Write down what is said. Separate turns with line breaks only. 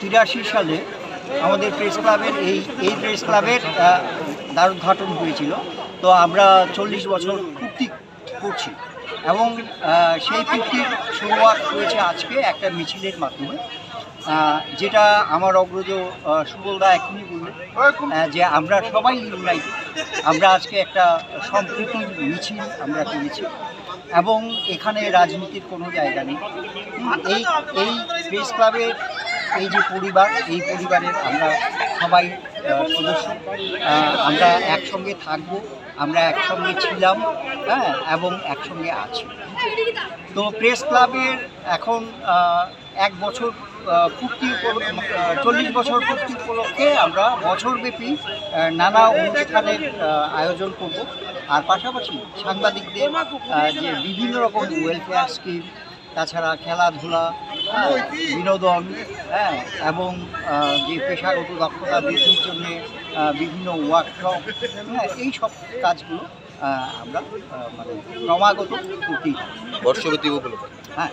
তিরাশি সালে আমাদের প্রেস ক্লাবের এই এই প্রেস ক্লাবের আহ, দ্বারোদ্ঘাটন হয়েছিল। তো আমরা চল্লিশ বছর পূর্তি করছি। এবং সেই পূর্তির শুরুয়াত হয়েছে আজকে একটা মিছিলের মাধ্যমে। যেটা আমার অগ্রজ সুবলদা এখনই বললেন যে আমরা সবাই ইউনাইটেড আমরা আজকে একটা সম্প্রীতি মিছিল আমরা করেছি। এবং এখানে রাজনীতির কোনো জায়গা নেই। এই এই প্রেস ক্লাবের এই যে পরিবার, এই পরিবারের আমরা সবাই সদস্য। আমরা একসঙ্গে থাকব, আমরা একসঙ্গে ছিলাম হ্যাঁ এবং একসঙ্গে আছি। তো প্রেস ক্লাবের এখন এক বছর পূর্তি চল্লিশ বছর পূর্তি উপলক্ষে আমরা বছরব্যাপী নানা অনুষ্ঠানের আয়োজন করব। আর পাশাপাশি সাংবাদিকদের যে বিভিন্ন রকম ওয়েলফেয়ার স্কিম তাছাড়া খেলাধুলা বিনোদন হ্যাঁ এবং যে পেশাগত দক্ষতা বৃদ্ধির জন্যে বিভিন্ন ওয়ার্কশপ হ্যাঁ এই সব কাজগুলো আমরা মানে ক্রমাগত করতেই থাকি।
বর্ষপতি উপলক্ষে
হ্যাঁ